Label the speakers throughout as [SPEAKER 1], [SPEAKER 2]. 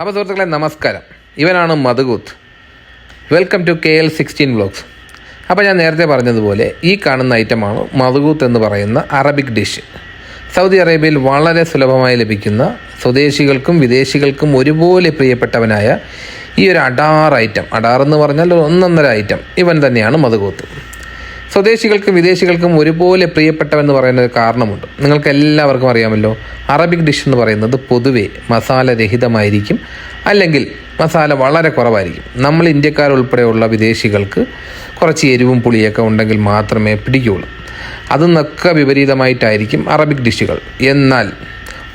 [SPEAKER 1] അപ്പോൾ സുഹൃത്തുക്കളെ നമസ്കാരം. ഇവനാണ് Madhukooth. Welcome to K L sixteen vlogs അപ്പോൾ ഞാൻ നേരത്തെ പറഞ്ഞതുപോലെ ഈ കാണുന്ന ഐറ്റമാണ് മധുകൂത്ത് എന്ന് പറയുന്ന അറബിക് ഡിഷ് സൗദി അറേബ്യയിൽ വളരെ സുലഭമായി ലഭിക്കുന്ന സ്വദേശികൾക്കും വിദേശികൾക്കും ഒരുപോലെ പ്രിയപ്പെട്ടവനായ ഈ ഒരു അടാർ ഐറ്റം അടാർ എന്ന് പറഞ്ഞാൽ ഒന്നൊന്നര ഐറ്റം ഇവൻ തന്നെയാണ് മധുകൂത്ത്. സ്വദേശികൾക്കും വിദേശികൾക്കും ഒരുപോലെ പ്രിയപ്പെട്ടവെന്ന് പറയുന്ന ഒരു കാരണമുണ്ട്. നിങ്ങൾക്ക് എല്ലാവർക്കും അറിയാമല്ലോ അറബിക് ഡിഷ് എന്ന് പറയുന്നത് പൊതുവേ മസാല രഹിതമായിരിക്കും അല്ലെങ്കിൽ മസാല വളരെ കുറവായിരിക്കും. നമ്മൾ ഇന്ത്യക്കാരുൾപ്പെടെയുള്ള വിദേശികൾക്ക് കുറച്ച് എരിവും പുളിയൊക്കെ ഉണ്ടെങ്കിൽ മാത്രമേ പിടിക്കുകയുള്ളൂ അതിന്നൊക്കെ വിപരീതമായിട്ടായിരിക്കും അറബിക് ഡിഷുകൾ. എന്നാൽ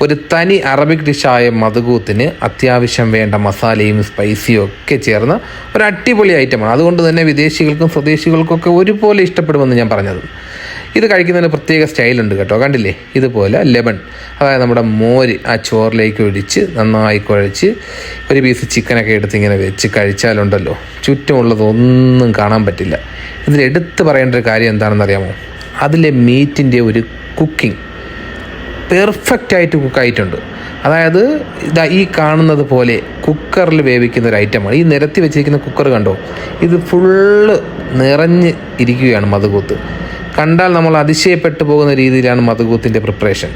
[SPEAKER 1] ഒരു തനി അറബിക് ഡിഷായ മധുകൂത്തിന് അത്യാവശ്യം വേണ്ട മസാലയും സ്പൈസിയും ഒക്കെ ചേർന്ന ഒരു അടിപൊളി ഐറ്റമാണ് അതുകൊണ്ട് തന്നെ വിദേശികൾക്കും സ്വദേശികൾക്കൊക്കെ ഒരുപോലെ ഇഷ്ടപ്പെടുമെന്ന് ഞാൻ പറഞ്ഞത്. ഇത് കഴിക്കുന്നതിന് പ്രത്യേക സ്റ്റൈലുണ്ട് കേട്ടോ. കണ്ടില്ലേ? ഇതുപോലെ ലെമൺ. അതായത് നമ്മുടെ മോര് ആ ചോറിലേക്ക് ഒഴിച്ച് നന്നായി കുഴച്ച് ഒരു പീസ് ചിക്കനൊക്കെ എടുത്ത് ഇങ്ങനെ വെച്ച് കഴിച്ചാലുണ്ടല്ലോ. ചുറ്റുമുള്ളതൊന്നും കാണാൻ പറ്റില്ല. ഇതിൽ എടുത്തു പറയേണ്ട ഒരു കാര്യം എന്താണെന്ന് അറിയാമോ? അതിലെ മീറ്റിന്റെ ഒരു കുക്കിംഗ് പെർഫെക്റ്റ് ആയിട്ട് കുക്കായിട്ടുണ്ട് അതായത് ഇതാ ഈ കാണുന്നത് പോലെ കുക്കറിൽ വേവിക്കുന്ന ഒരു ഐറ്റമാണ് ഈ നിരത്തി വെച്ചിരിക്കുന്ന കുക്കർ കണ്ടോ? ഇത് ഫുള്ള് നിറഞ്ഞ് ഇരിക്കുകയാണ് മധുകൂത്ത്. കണ്ടാൽ നമ്മൾ അതിശയപ്പെട്ടു പോകുന്ന രീതിയിലാണ് മധുകൂത്തിന്റെ പ്രിപ്പറേഷൻ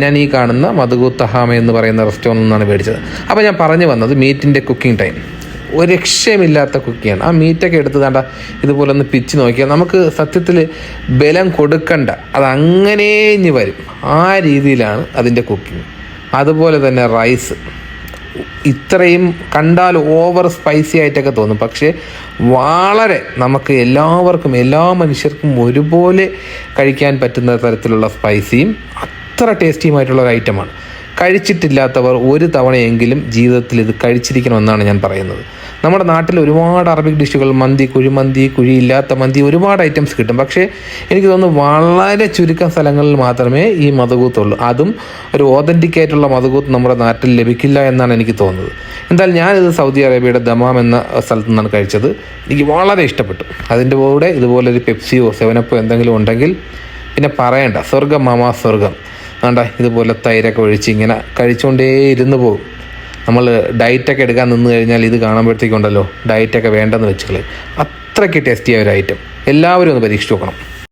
[SPEAKER 1] ഞാൻ ഈ കാണുന്ന മധുകൂത്ത് ഹാമ എന്ന് പറയുന്ന റെസ്റ്റോറന്റിൽ നിന്നാണ് മേടിച്ചത്. അപ്പോൾ ഞാൻ പറഞ്ഞു വന്നത് മീറ്റിന്റെ കുക്കിംഗ് ടൈം ഒരു രക്ഷയുമില്ലാത്ത കുക്കിയാണ്. ആ മീറ്റൊക്കെ എടുത്ത് വേണ്ട ഇതുപോലെ ഒന്ന് പിച്ച് നോക്കിയാൽ നമുക്ക് സത്യത്തിൽ ബലം കൊടുക്കണ്ട. അത് അങ്ങനെ ഇഞ്ഞ് വരും. ആ രീതിയിലാണ് അതിന്റെ കുക്കിങ് അതുപോലെ തന്നെ റൈസ് ഇത്രയും കണ്ടാൽ ഓവർ സ്പൈസി ആയിട്ടൊക്കെ തോന്നും. പക്ഷേ വളരെ നമുക്ക് എല്ലാവർക്കും എല്ലാ മനുഷ്യർക്കും ഒരുപോലെ കഴിക്കാൻ പറ്റുന്ന തരത്തിലുള്ള സ്പൈസിയും അത്ര ടേസ്റ്റിയുമായിട്ടുള്ള ഒരു ഐറ്റമാണ് കഴിച്ചിട്ടില്ലാത്തവർ ഒരു തവണയെങ്കിലും ജീവിതത്തിൽ ഇത് കഴിച്ചിരിക്കണമെന്നാണ് ഞാൻ പറയുന്നത്. നമ്മുടെ നാട്ടിൽ ഒരുപാട് അറബിക് ഡിഷുകൾ മന്തി കുഴിമന്തി കുഴിയില്ലാത്ത മന്തി ഒരുപാട് ഐറ്റംസ് കിട്ടും. പക്ഷേ എനിക്ക് തോന്നുന്നു വളരെ ചുരുക്കം സ്ഥലങ്ങളിൽ മാത്രമേ ഈ മതകൂത്തുള്ളൂ അതും ഒരു ഓതന്റിക് ആയിട്ടുള്ള മതകൂത്ത് നമ്മുടെ നാട്ടിൽ ലഭിക്കില്ല എന്നാണ് എനിക്ക് തോന്നുന്നത്. എന്തായാലും ഞാനിത് സൗദി അറേബ്യയുടെ ദമാം എന്ന സ്ഥലത്തു നിന്നാണ് കഴിച്ചത്. എനിക്ക് വളരെ ഇഷ്ടപ്പെട്ടു. അതിന്റെ കൂടെ ഇതുപോലൊരു പെപ്സിയോ സെവനപ്പോ എന്തെങ്കിലും ഉണ്ടെങ്കിൽ പിന്നെ പറയണ്ട. സ്വർഗം മാമാ സ്വർഗം വേണ്ട ഇതുപോലെ തൈരൊക്കെ ഒഴിച്ച് ഇങ്ങനെ കഴിച്ചുകൊണ്ടേ ഇരുന്ന് പോകും. നമ്മൾ ഡയറ്റൊക്കെ എടുക്കാൻ നിന്ന് കഴിഞ്ഞാൽ ഇത് കാണുമ്പോഴത്തേക്കുണ്ടല്ലോ ഡയറ്റൊക്കെ വേണ്ടെന്ന് വെച്ചുകളെ. അത്രയ്ക്ക് ടേസ്റ്റിയായ ഒരു ഐറ്റം എല്ലാവരും ഒന്ന് പരീക്ഷിച്ച് നോക്കണം.